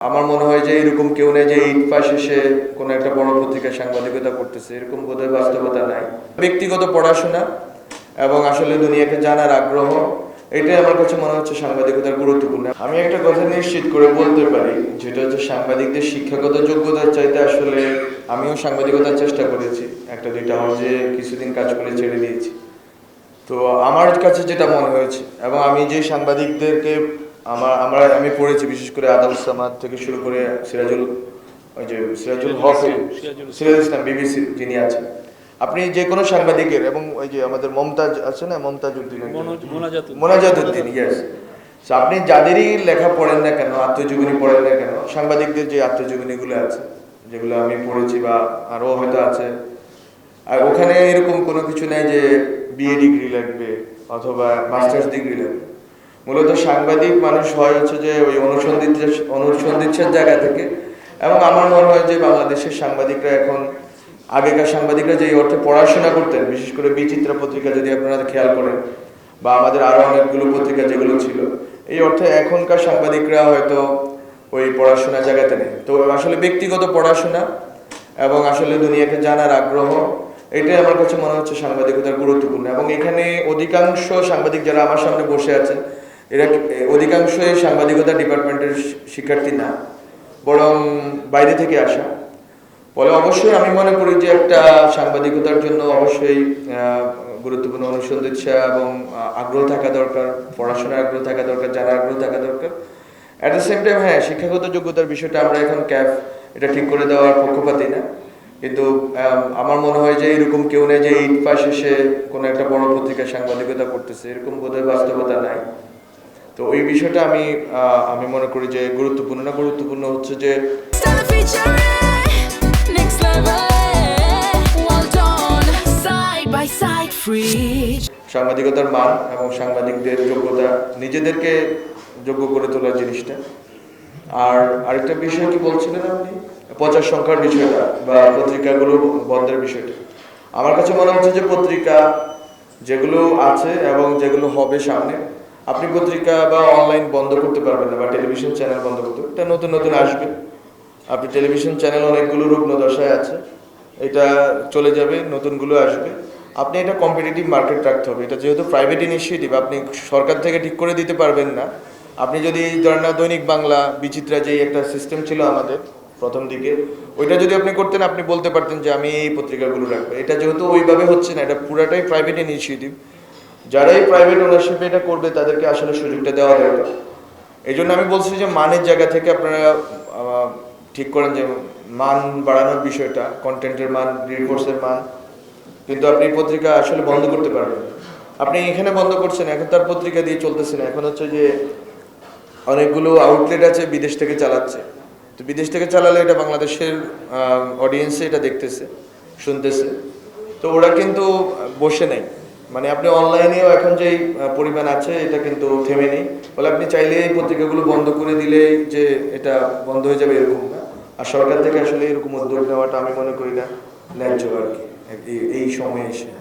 আমার মনে হয় যে এরকম কেউ নেই যে এইট পাস এসে কোনো একটা বড় পত্রিকায় সাংবাদিকতা করতেছে, এরকম বোধহয় বাস্তবতা নাই। ব্যক্তিগত পড়াশোনা এবং আসলে দুনিয়াকে জানার আগ্রহ, এটাই আমার কাছে মনে হচ্ছে সাংবাদিকতার গুরুত্বপূর্ণ। আমি একটা কথা নিশ্চিত করে বলতে পারি, যেটা হচ্ছে সাংবাদিকদের শিক্ষাগত যোগ্যতার চাইতে আসলে আমিও সাংবাদিকতার চেষ্টা করেছি। একটা দুইটা হাউজে কিছুদিন কাজ করে ছেড়ে দিয়েছি। তো আমার কাছে যেটা মনে হয়েছে এবং আমি যে সাংবাদিকদেরকে আমার আমরা আমি পড়েছি বিশেষ করে আদাল সামাদ থেকে শুরু করে সিরাজুল ওই যে সিরাজুল হক সিরাজুল ইসলাম বিবিসি যিনি আছেন। আপনি যে কোনো সাংবাদিকের এবং ওই যে আমাদের মমতাজ আছে না মমতাজ উদ্দিন মোনাজাত উদ্দিন ইয়েস আপনি যাদেরই লেখা পড়েন না কেন আত্মজীবনী পড়েন না কেন সাংবাদিকদের যে আত্মজীবনীগুলো আছে যেগুলো আমি পড়েছি বা আরও হয়তো আছে আর ওখানে এরকম কোনো কিছু নেই যে বিএ ডিগ্রি লাগবে অথবা মাস্টার্স ডিগ্রি লাগবে। মূলত সাংবাদিক মানুষ হয় হচ্ছে যে ওই অনুসন্ধিৎসের অনুসন্ধিৎসের জায়গা থেকে। এবং আমার মনে হয় যে বাংলাদেশের সাংবাদিকরা এখন, আগেকার সাংবাদিকরা যে অর্থে পড়াশোনা করতেন, বিশেষ করে বিচিত্রা পত্রিকা যদি আপনারা খেয়াল করেন, বা আমাদের আরও অনেকগুলো পত্রিকা যেগুলো ছিল, এই অর্থে এখনকার সাংবাদিকরা হয়তো ওই পড়াশোনা জায়গাতে নেই। তো আসলে ব্যক্তিগত পড়াশোনা এবং আসলে দুনিয়াকে জানার আগ্রহ, এটাই আমার কাছে মনে হচ্ছে সাংবাদিকতার গুরুত্বপূর্ণ। এবং এখানে অধিকাংশ সাংবাদিক যারা আমার সামনে বসে আছেন এরা অধিকাংশই সাংবাদিকতা ডিপার্টমেন্টের শিক্ষার্থী না বরং বাইরে থেকে আসা। ফলে অবশ্যই আমি মনে করি যে একটা সাংবাদিকতার জন্য অবশ্যই গুরুত্বপূর্ণ অনুসন্ধিৎসা এবং আগ্রহ থাকা দরকার পড়াশোনার আগ্রহ থাকা দরকার জানার আগ্রহ থাকা দরকার। অ্যাট দ্য সেম টাইম হ্যাঁ শিক্ষাগত যোগ্যতার বিষয়টা আমরা এখন ক্যাফ এটা ঠিক করে দেওয়ার পক্ষপাতি না। কিন্তু আম, আমার মনে হয় যে এরকম কেউ নেই যে এইট পাস এসে কোনো একটা বড় পত্রিকায় সাংবাদিকতা করতেছে। এরকম বোধহয় বাস্তবতা তো ওই বিষয়টা আমি আমি মনে করি যে গুরুত্বপূর্ণ না গুরুত্বপূর্ণ হচ্ছে যে. সাংবাদিকতার মান এবং সাংবাদিকদের যোগ্যতা নিজেদেরকে যোগ্য করে তোলার জিনিসটা। আর আরেকটা বিষয় কি বলছিলেন আপনি? প্রচার সংখ্যার বিষয়টা বা পত্রিকাগুলো বন্ধের বিষয়টা। আমার কাছে মনে হচ্ছে যে পত্রিকা যেগুলো আছে এবং যেগুলো হবে সামনে আপনি পত্রিকা বা অনলাইন বন্ধ করতে পারবেন না, বা টেলিভিশন চ্যানেল বন্ধ করতে এটা নতুন নতুন আসবে। আপনি টেলিভিশন চ্যানেল অনেকগুলো রুগ্ন দশায় আছে। এটা চলে যাবে, নতুনগুলো আসবে। আপনি এটা কম্পিটিটিভ মার্কেট রাখতে হবে। এটা যেহেতু প্রাইভেট ইনিশিয়েটিভ আপনি সরকার থেকে ঠিক করে দিতে পারবেন না। আপনি যদি ধরেন না, দৈনিক বাংলা, বিচিত্রা যেই একটা সিস্টেম ছিল আমাদের প্রথম দিকে, ওইটা যদি আপনি করতেন, আপনি বলতে পারতেন যে আমি এই পত্রিকাগুলো রাখব। এটা যেহেতু ওইভাবে হচ্ছে না, এটা পুরাটাই প্রাইভেট ইনিশিয়েটিভ যারাই প্রাইভেট ওনারশিপে এটা করবে, তাদেরকে আসলে সুযোগটা দেওয়া দরকার এই জন্য আমি বলছি যে মানের জায়গা থেকে আপনারা ঠিক করেন যে মান বাড়ানোর বিষয়টা কন্টেন্টের মান রিপোর্টসের মান। কিন্তু আপনি পত্রিকা আসলে বন্ধ করতে পারবেন। আপনি এখানে বন্ধ করছেন, এখন তার পত্রিকা দিয়ে চলতেছে না। এখন হচ্ছে যে অনেকগুলো আউটলেট আছে বিদেশ থেকে চালাচ্ছে। তো বিদেশ থেকে চালালে এটা বাংলাদেশের অডিয়েন্সে এটা দেখতেছে, শুনতেছে। তো ওরা কিন্তু বসে নেই। মানে আপনি অনলাইনেও এখন যেই পরিমাণ আছে, এটা কিন্তু থেমে নেই। ফলে আপনি চাইলে এই পত্রিকাগুলো বন্ধ করে দিলে যে এটা বন্ধ হয়ে যাবে এরকম না। আর সরকার থেকে আসলে এরকম উদ্যোগ নেওয়াটা আমি মনে করি না ন্যায্য আর কি। এই- এই সময়ে এসে।